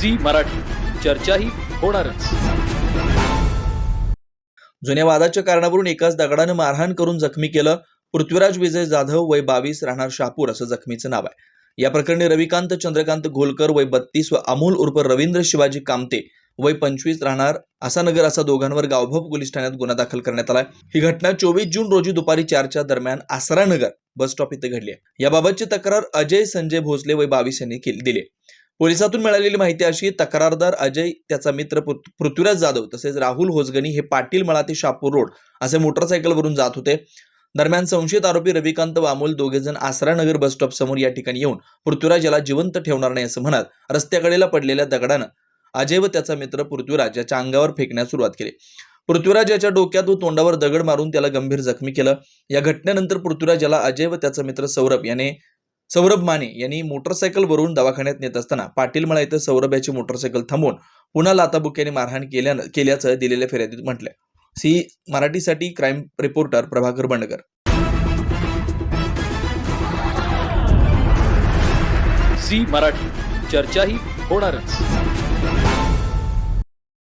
Zee Marathi. चर्चाही होणारच. जुन्या वादाच्या कारणावरून एकाच दगडानं मारहाण करून जखमी केलं पृथ्वीराज विजय जाधव वय बावीस राहणार शापूर असं जखमीचं नाव आहे. या प्रकरणी रविकांत चंद्रकांत घोलकर वय बत्तीस व अमोल उर्फ रवींद्र शिवाजी कामते वय पंचवीस राहणार आसानगर असा दोघांवर गावभोप पोलीस ठाण्यात गुन्हा दाखल करण्यात आला ही घटना चोवीस जून रोजी दुपारी चारच्या दरम्यान आसरानगर बस स्टॉप इथे घडली आहे. याबाबतची तक्रार अजय संजय भोसले वय बावीस यांनी केली दिली पोलिसातून मिळालेली माहिती अशी तक्रारदार अजय त्याचा मित्र पृथ्वीराज जाधव तसेच राहुल होसगणी हे पाटील मळा ते शापूर रोड असे मोटरसायकलवरून जात होते. दरम्यान संशयित आरोपी रविकांत वामोल दोघेजण आसरानगर बस स्टॉप समोर या ठिकाणी येऊन पृथ्वीराज याला जिवंत ठेवणार नाही असं म्हणत रस्त्याकडेला पडलेल्या दगडानं अजय व त्याचा मित्र पृथ्वीराज याच्या अंगावर फेकण्यास सुरुवात केली. पृथ्वीराज याच्या डोक्यात व तोंडावर दगड मारून त्याला गंभीर जखमी केलं. या घटनेनंतर पृथ्वीराज याला अजय व त्याचा मित्र सौरभ याने सौरभ माने यांनी मोटरसायकलवरून दवाखान्यात नेत असताना पाटीलमळा इथं सौरभ याची मोटरसायकल थांबवून पुन्हा लाताबुक्याने मारहाण केल्यानं केल्याचं दिलेल्या फिर्यादीत म्हटलंय. सी. मराठीसाठी crime reporter Prabhakar Bandkar C. Marathi. चर्चाही होणारच.